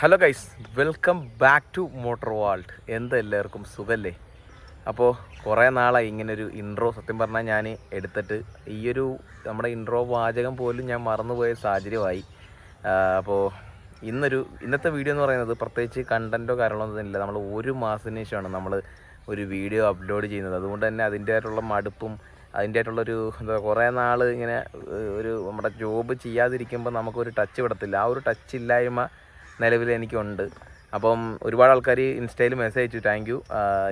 Hello guys welcome back to motor vault എന്താ എല്ലാവർക്കും സുഖല്ലേ? അപ്പോൾ കുറേ നാളായി ഇങ്ങനൊരു ഇൻട്രോ സത്യം പറഞ്ഞാൽ ഞാൻ എടുത്തിട്ട്. ഈയൊരു നമ്മുടെ ഇൻട്രോ വാചകം പോലും ഞാൻ മറന്നുപോയ സാഹചര്യമായി. അപ്പോൾ ഇന്നൊരു ഇന്നത്തെ വീഡിയോ എന്ന് പറയുന്നത് പ്രത്യേകിച്ച് കണ്ടന്റോ കാര്യങ്ങളൊന്നും ഇല്ല. നമ്മൾ ഒരു മാസത്തിന് ശേഷമാണ് നമ്മൾ ഒരു വീഡിയോ അപ്ലോഡ് ചെയ്യുന്നത്. അതുകൊണ്ട് തന്നെ അതിന്റേതായിട്ടുള്ള മടുപ്പും അതിന്റെതായിട്ടുള്ളൊരു എന്താ കുറേ നാൾ ഇങ്ങനെ ഒരു നമ്മുടെ ജോബ് ചെയ്യാതിരിക്കുമ്പോൾ നമുക്കൊരു ടച്ച് വിടത്തില്ല ആ ഒരു ടച്ച് ഇല്ലായ്മ നിലവിൽ എനിക്കുണ്ട്. അപ്പം ഒരുപാട് ആൾക്കാർ ഇൻസ്റ്റയിൽ മെസ്സേജ് അയച്ചു. താങ്ക് യു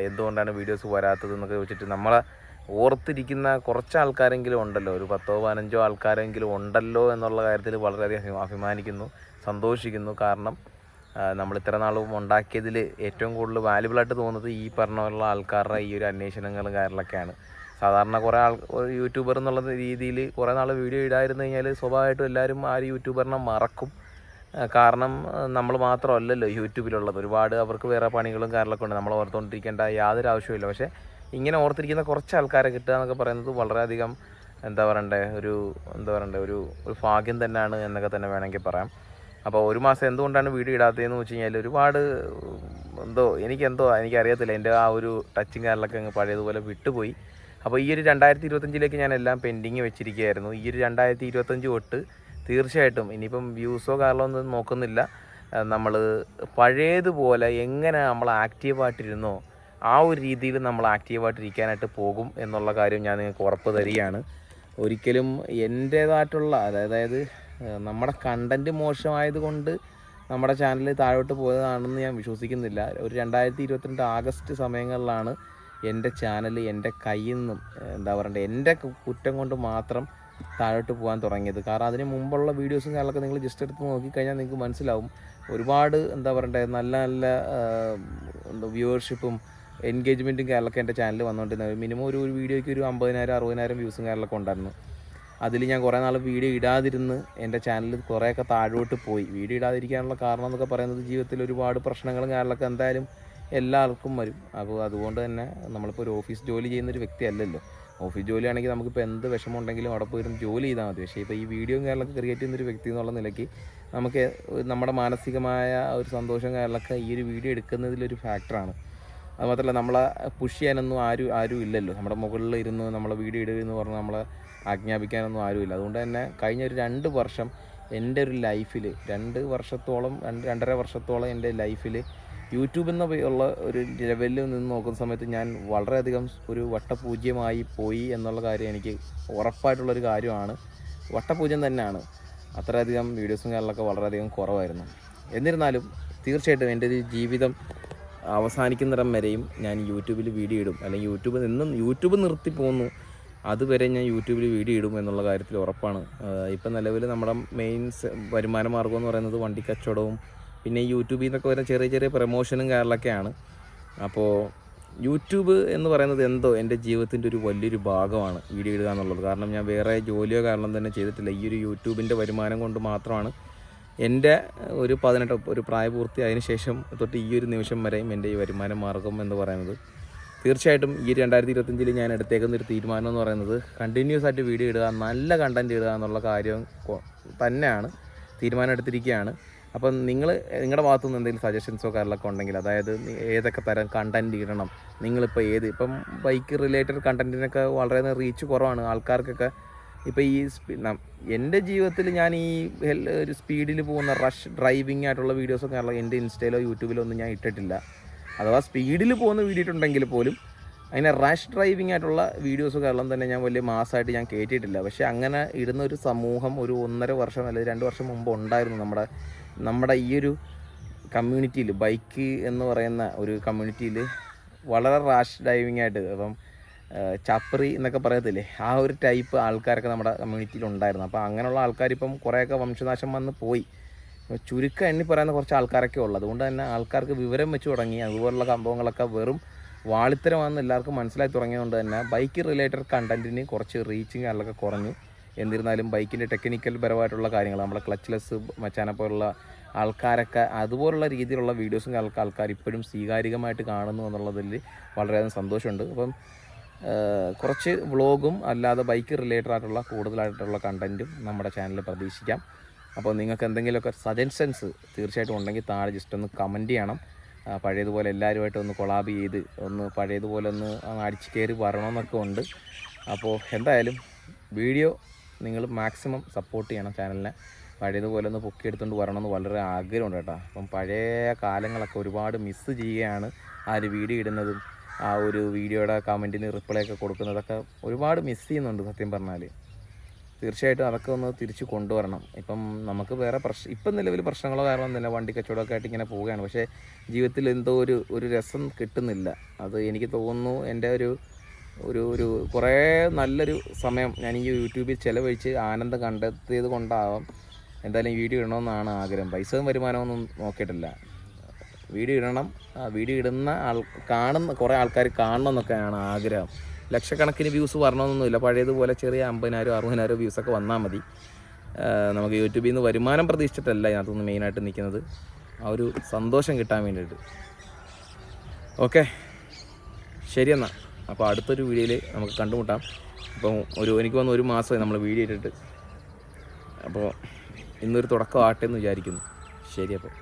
എന്തുകൊണ്ടാണ് വീഡിയോസ് വരാത്തത്? എന്നൊക്കെ ചോദിച്ചിട്ട് നമ്മളെ ഓർത്തിരിക്കുന്ന കുറച്ച് ആൾക്കാരെങ്കിലും ഉണ്ടല്ലോ. ഒരു പത്തോ പതിനഞ്ചോ ആൾക്കാരെങ്കിലും ഉണ്ടല്ലോ എന്നുള്ള കാര്യത്തിൽ വളരെയധികം അഭി- അഭിമാനിക്കുന്നു സന്തോഷിക്കുന്നു. കാരണം നമ്മൾ ഇത്ര നാളും ഉണ്ടാക്കിയതിൽ ഏറ്റവും കൂടുതൽ വാല്യുബിളായിട്ട് തോന്നുന്നത് ഈ പറഞ്ഞ ആൾക്കാരുടെ ഈ ഒരു അന്വേഷണങ്ങളും കാര്യങ്ങളൊക്കെയാണ്. സാധാരണ കുറേ ആൾ യൂട്യൂബർ എന്നുള്ള രീതിയിൽ കുറേ നാൾ വീഡിയോ ഇടായിരുന്നു കഴിഞ്ഞാൽ സ്വാഭാവികമായിട്ടും എല്ലാവരും ആ ഒരു യൂട്യൂബറിനെ മറക്കും. കാരണം നമ്മൾ മാത്രമല്ലല്ലോ യൂട്യൂബിലുള്ളത്. ഒരുപാട് അവർക്ക് വേറെ പണികളും കാര്യങ്ങളൊക്കെ ഉണ്ട്. നമ്മൾ ഓർത്തുകൊണ്ടിരിക്കേണ്ട യാതൊരു ആവശ്യമില്ല പക്ഷേ ഇങ്ങനെ ഓർത്തിരിക്കുന്ന കുറച്ച് ആൾക്കാരെ കിട്ടുക എന്നൊക്കെ പറയുന്നത് വളരെയധികം എന്താ പറയണ്ടേ ഒരു എന്താ പറയണ്ടേ ഒരു ഒരു ഭാഗ്യം തന്നെയാണ് എന്നൊക്കെ തന്നെ വേണമെങ്കിൽ പറയാം. അപ്പോൾ ഒരു മാസം എന്തുകൊണ്ടാണ് വീഡിയോ ഇടാത്തതെന്ന് വെച്ച് കഴിഞ്ഞാൽ ഒരുപാട് എന്തോ എനിക്കെന്തോ എനിക്കറിയത്തില്ല. എന്റെ ആ ഒരു ടച്ചിങ് കാര്യങ്ങളൊക്കെ അങ്ങ് പഴയതുപോലെ വിട്ടുപോയി. അപ്പോൾ ഈ ഒരു രണ്ടായിരത്തി ഇരുപത്തഞ്ചിലേക്ക് ഞാൻ എല്ലാം പെൻഡിങ് വെച്ചിരിക്കുകയായിരുന്നു. ഈ ഒരു രണ്ടായിരത്തി ഇരുപത്തഞ്ച് തൊട്ട് തീർച്ചയായിട്ടും. ഇനിയിപ്പം വ്യൂസോ കാരണമോ ഒന്നും നോക്കുന്നില്ല. നമ്മൾ പഴയതുപോലെ എങ്ങനെ നമ്മൾ ആക്റ്റീവായിട്ടിരുന്നോ ആ ഒരു രീതിയിൽ നമ്മൾ ആക്റ്റീവായിട്ടിരിക്കാനായിട്ട് പോകും എന്നുള്ള കാര്യം ഞാൻ നിങ്ങൾക്ക് ഉറപ്പ് തരികയാണ്. ഒരിക്കലും എന്റേതായിട്ടുള്ള അതായത് നമ്മുടെ കണ്ടന്റ് മോശമായതുകൊണ്ട് നമ്മുടെ ചാനൽ താഴോട്ട് പോയതാണെന്ന് ഞാൻ വിശ്വസിക്കുന്നില്ല. ഒരു രണ്ടായിരത്തി ഇരുപത്തിരണ്ട് ആഗസ്റ്റ് സമയങ്ങളിലാണ് എന്റെ ചാനൽ എന്റെ കയ്യിൽ നിന്നും എന്താ പറയണ്ടേ എന്റെ കുറ്റം കൊണ്ട് മാത്രം താഴോട്ട് പോകാൻ തുടങ്ങിയത്. കാരണം അതിന് മുമ്പുള്ള വീഡിയോസും കാര്യങ്ങളൊക്കെ നിങ്ങൾ ജസ്റ്റ് എടുത്ത് നോക്കിക്കഴിഞ്ഞാൽ നിങ്ങൾക്ക് മനസ്സിലാവും. ഒരുപാട് എന്താ പറയണ്ടേ നല്ല നല്ല എന്താ വ്യൂവർഷിപ്പും എൻഗേജ്മെന്റും കാര്യങ്ങളൊക്കെ എന്റെ ചാനൽ വന്നുകൊണ്ടിരുന്നത് മിനിമം ഒരു ഒരു വീഡിയോയ്ക്ക് ഒരു അമ്പതിനായിരം അറുപതിനായിരം വ്യൂസും കാര്യങ്ങളൊക്കെ ഉണ്ടായിരുന്നു. അതിൽ ഞാൻ കുറേ നാൾ വീഡിയോ ഇടാതിരുന്ന് എന്റെ ചാനൽ കുറേയൊക്കെ താഴോട്ട് പോയി. വീഡിയോ ഇടാതിരിക്കാനുള്ള കാരണം എന്നൊക്കെ പറയുന്നത് ജീവിതത്തിൽ ഒരുപാട് പ്രശ്നങ്ങളും കാര്യങ്ങളൊക്കെ എന്തായാലും എല്ലാവർക്കും വരും. അപ്പോൾ അതുകൊണ്ട് തന്നെ നമ്മളിപ്പോൾ ഒരു ഓഫീസ് ജോലി ചെയ്യുന്ന ഒരു വ്യക്തിയല്ലല്ലോ. ഓഫീസ് ജോലിയാണെങ്കിൽ നമുക്കിപ്പോൾ എന്ത് വിഷമം ഉണ്ടെങ്കിലും അവിടെ പോയിരുന്ന് ജോലി ചെയ്താൽ മതി. പക്ഷേ ഇപ്പോൾ ഈ വീഡിയോ കാര്യങ്ങളൊക്കെ ക്രിയേറ്റ് ചെയ്യുന്ന ഒരു വ്യക്തി എന്നുള്ള നിലയ്ക്ക് നമുക്ക് നമ്മുടെ മാനസികമായ ഒരു സന്തോഷം കാര്യങ്ങളൊക്കെ ഈ ഒരു വീഡിയോ എടുക്കുന്നതിലൊരു ഫാക്ടറാണ് അത് മാത്രമല്ല നമ്മളെ പുഷ് ചെയ്യാനൊന്നും ആരും ആരും ഇല്ലല്ലോ. നമ്മുടെ മുകളിൽ ഇരുന്ന് നമ്മളെ വീഡിയോ ഇടുക എന്ന് പറഞ്ഞാൽ നമ്മളെ ആജ്ഞാപിക്കാനൊന്നും ആരുമില്ല അതുകൊണ്ട് തന്നെ കഴിഞ്ഞ ഒരു രണ്ട് വർഷം എന്റെ ഒരു ലൈഫിൽ രണ്ട് വർഷത്തോളം രണ്ട് രണ്ടര വർഷത്തോളം എന്റെ ലൈഫിൽ യൂട്യൂബ് എന്ന ഉള്ള ഒരു ലെവലിൽ നിന്ന് നോക്കുന്ന സമയത്ത് ഞാൻ വളരെയധികം ഒരു വട്ടപൂജ്യമായി പോയി എന്നുള്ള കാര്യം എനിക്ക് ഉറപ്പായിട്ടുള്ളൊരു കാര്യമാണ്. വട്ടപൂജ്യം തന്നെയാണ്. അത്രയധികം വീഡിയോസും കാര്യങ്ങളൊക്കെ വളരെയധികം കുറവായിരുന്നു. എന്നിരുന്നാലും തീർച്ചയായിട്ടും എന്റെ ഒരു ജീവിതം അവസാനിക്കുന്നിടം വരെയും ഞാൻ യൂട്യൂബിൽ വീഡിയോ ഇടും. അല്ലെങ്കിൽ യൂട്യൂബ് നിന്നും യൂട്യൂബ് നിർത്തി പോകുന്നു അതുവരെ ഞാൻ യൂട്യൂബിൽ വീഡിയോ ഇടും എന്നുള്ള കാര്യത്തിൽ ഉറപ്പാണ്. ഇപ്പം നിലവിൽ നമ്മുടെ മെയിൻ വരുമാന മാർഗം എന്ന് പറയുന്നത് വണ്ടി കച്ചവടവും പിന്നെ യൂട്യൂബിൽ നിന്നൊക്കെ വരുന്ന ചെറിയ ചെറിയ പ്രമോഷനും കാര്യങ്ങളൊക്കെയാണ്. അപ്പോൾ യൂട്യൂബ് എന്ന് പറയുന്നത് എന്തോ എന്റെ ജീവിതത്തിന്റെ ഒരു വലിയൊരു ഭാഗമാണ് വീഡിയോ ഇടുക എന്നുള്ളത്. കാരണം ഞാൻ വേറെ ജോലിയോ കാരണം തന്നെ ചെയ്തിട്ടില്ല. ഈ ഒരു യൂട്യൂബിന്റെ വരുമാനം കൊണ്ട് മാത്രമാണ് എന്റെ ഒരു പതിനെട്ട് ഒരു പ്രായപൂർത്തി അതിന് ശേഷം തൊട്ട് ഈ ഒരു നിമിഷം വരെയും എന്റെ ഈ വരുമാന മാർഗം എന്ന് പറയുന്നത്. തീർച്ചയായിട്ടും ഈ രണ്ടായിരത്തി ഇരുപത്തഞ്ചിൽ ഞാൻ എടുത്തേക്കുന്ന ഒരു തീരുമാനം എന്ന് പറയുന്നത് കണ്ടിന്യൂസ് ആയിട്ട് വീഡിയോ ഇടുക നല്ല കണ്ടന്റ് ഇടുക എന്നുള്ള കാര്യം തന്നെയാണ് തീരുമാനം എടുത്തിരിക്കുകയാണ്. അപ്പം നിങ്ങൾ നിങ്ങളുടെ ഭാഗത്തു നിന്ന് എന്തെങ്കിലും സജഷൻസോ കാര്യങ്ങളൊക്കെ ഉണ്ടെങ്കിൽ അതായത് ഏതൊക്കെ തരം കണ്ടന്റ് ഇടണം നിങ്ങളിപ്പോൾ ഏത് ഇപ്പം ബൈക്ക് റിലേറ്റഡ് കണ്ടന്റിനൊക്കെ വളരെ റീച്ച് കുറവാണ് ആൾക്കാർക്കൊക്കെ. ഇപ്പോൾ ഈ എന്റെ ജീവിതത്തിൽ ഞാൻ ഈ ഒരു സ്പീഡിൽ പോകുന്ന റഷ് ഡ്രൈവിംഗ് ആയിട്ടുള്ള വീഡിയോസൊക്കെ എന്റെ ഇൻസ്റ്റയിലോ യൂട്യൂബിലോ ഒന്നും ഞാൻ ഇട്ടിട്ടില്ല. അഥവാ സ്പീഡിൽ പോകുന്ന വീഡിയോ ഇട്ടുണ്ടെങ്കിൽ പോലും അതിനെ റാഷ് ഡ്രൈവിംഗ് ആയിട്ടുള്ള വീഡിയോസ് കാരണം തന്നെ ഞാൻ വലിയ മാസമായിട്ട് ഞാൻ കയറ്റിയിട്ടില്ല പക്ഷേ അങ്ങനെ ഇടുന്ന ഒരു സമൂഹം ഒരു ഒന്നര വർഷം അല്ലെങ്കിൽ രണ്ട് വർഷം മുമ്പ് ഉണ്ടായിരുന്നു നമ്മുടെ നമ്മുടെ ഈ ഒരു കമ്മ്യൂണിറ്റിയിൽ ബൈക്ക് എന്ന് പറയുന്ന ഒരു കമ്മ്യൂണിറ്റിയിൽ വളരെ റാഷ് ഡ്രൈവിംഗ് ആയിട്ട് അപ്പം ചപ്പറി എന്നൊക്കെ പറയത്തില്ലേ ആ ഒരു ടൈപ്പ് ആൾക്കാരൊക്കെ നമ്മുടെ കമ്മ്യൂണിറ്റിയിൽ ഉണ്ടായിരുന്നു. അപ്പോൾ അങ്ങനെയുള്ള ആൾക്കാർ ഇപ്പം കുറേയൊക്കെ വംശനാശം വന്ന് പോയി. ചുരുക്കം എണ്ണി പറയുന്ന കുറച്ച് ആൾക്കാരൊക്കെ ഉള്ളു. അതുകൊണ്ട് തന്നെ ആൾക്കാർക്ക് വിവരം വെച്ച് തുടങ്ങി അതുപോലുള്ള സംഭവങ്ങളൊക്കെ വെറും വാളിത്തരമാണെന്ന് എല്ലാവർക്കും മനസ്സിലായി തുടങ്ങിയതുകൊണ്ട് തന്നെ ബൈക്ക് റിലേറ്റഡ് കണ്ടന്റിന് കുറച്ച് റീച്ചിങ് അതിലൊക്കെ കുറഞ്ഞു. എന്നിരുന്നാലും ബൈക്കിന്റെ ടെക്നിക്കൽ പരമായിട്ടുള്ള കാര്യങ്ങൾ നമ്മളെ ക്ലച്ച്ലെസ് മച്ചാനെ പോലുള്ള ആൾക്കാരൊക്കെ അതുപോലുള്ള രീതിയിലുള്ള വീഡിയോസും ആൾക്കാർ ഇപ്പോഴും സ്വീകാര്യമായിട്ട് കാണുന്നു എന്നുള്ളതിൽ വളരെയധികം സന്തോഷമുണ്ട്. അപ്പം കുറച്ച് വ്ളോഗും അല്ലാതെ ബൈക്ക് റിലേറ്റഡ് ആയിട്ടുള്ള കൂടുതലായിട്ടുള്ള കണ്ടന്റും നമ്മുടെ ചാനലിൽ പ്രതീക്ഷിക്കാം. അപ്പോൾ നിങ്ങൾക്ക് എന്തെങ്കിലുമൊക്കെ സജഷൻസ് തീർച്ചയായിട്ടും ഉണ്ടെങ്കിൽ താഴെ ജസ്റ്റ് ഒന്ന് കമന്റ് ചെയ്യണം. പഴയതുപോലെ എല്ലാവരുമായിട്ട് ഒന്ന് കൊളാബ് ചെയ്ത് ഒന്ന് പഴയതുപോലെ ഒന്ന് അടിച്ചു കയറി വരണമെന്നൊക്കെ ഉണ്ട്. അപ്പോൾ എന്തായാലും വീഡിയോ നിങ്ങൾ മാക്സിമം സപ്പോർട്ട് ചെയ്യണം ചാനലിനെ പഴയതുപോലെ ഒന്ന് പൊക്കിയെടുത്തുകൊണ്ട് വരണമെന്ന് വളരെ ആഗ്രഹമുണ്ട് കേട്ടോ. അപ്പം പഴയ കാലങ്ങളൊക്കെ ഒരുപാട് മിസ്സ് ചെയ്യുകയാണ് ആ ഒരു വീഡിയോ ഇടുന്നതും ആ ഒരു വീഡിയോയുടെ കമന്റിന് റിപ്ലൈ ഒക്കെ കൊടുക്കുന്നതൊക്കെ ഒരുപാട് മിസ് ചെയ്യുന്നുണ്ട് സത്യം പറഞ്ഞാൽ. തീർച്ചയായിട്ടും അതൊക്കെ ഒന്ന് തിരിച്ച് കൊണ്ടുവരണം. ഇപ്പം നമുക്ക് വേറെ പ്രശ്നം ഇപ്പം നിലവിൽ പ്രശ്നങ്ങളോ കാരണം ഒന്നുമില്ല. വണ്ടി കച്ചവടമൊക്കെ ആയിട്ട് ഇങ്ങനെ പോവുകയാണ്. പക്ഷേ ജീവിതത്തിൽ എന്തോ ഒരു ഒരു രസം കിട്ടുന്നില്ല. അത് എനിക്ക് തോന്നുന്നു എന്റെ ഒരു ഒരു ഒരു കുറേ നല്ലൊരു സമയം ഞാൻ ഈ യൂട്യൂബിൽ ചിലവഴിച്ച് ആനന്ദം കണ്ടെത്തിയത് കൊണ്ടാവാം. എന്തായാലും വീഡിയോ ഇടണമെന്നാണ് ആഗ്രഹം. പൈസയും വരുമാനമൊന്നും നോക്കിയിട്ടില്ല. വീഡിയോ ഇടണം. വീഡിയോ ഇടുന്ന ആൾ കാണുന്ന കുറേ ആൾക്കാർ കാണണം എന്നൊക്കെയാണ് ആഗ്രഹം. ലക്ഷക്കണക്കിന് വ്യൂസ് വരണമെന്നൊന്നുമില്ല. പഴയതുപോലെ ചെറിയ അമ്പതിനായിരം അറുപതിനായിരം വ്യൂസൊക്കെ വന്നാൽ മതി. നമുക്ക് യൂട്യൂബിൽ നിന്ന് വരുമാനം പ്രതീക്ഷിച്ചിട്ടല്ല ഇതിനകത്തുനിന്ന് മെയിനായിട്ട് നിൽക്കുന്നത്. ആ ഒരു സന്തോഷം കിട്ടാൻ വേണ്ടിയിട്ട്. ഓക്കെ. ശരിയെന്നാ അപ്പോൾ അടുത്തൊരു വീഡിയോയിൽ നമുക്ക് കണ്ടുമുട്ടാം. അപ്പം ഒരു എനിക്ക് വന്ന ഒരു മാസമായി നമ്മൾ വീഡിയോ ഇട്ടിട്ട്. അപ്പോൾ ഇന്നൊരു തുടക്കം ആട്ടെ എന്ന് വിചാരിക്കുന്നു. ശരി അപ്പോൾ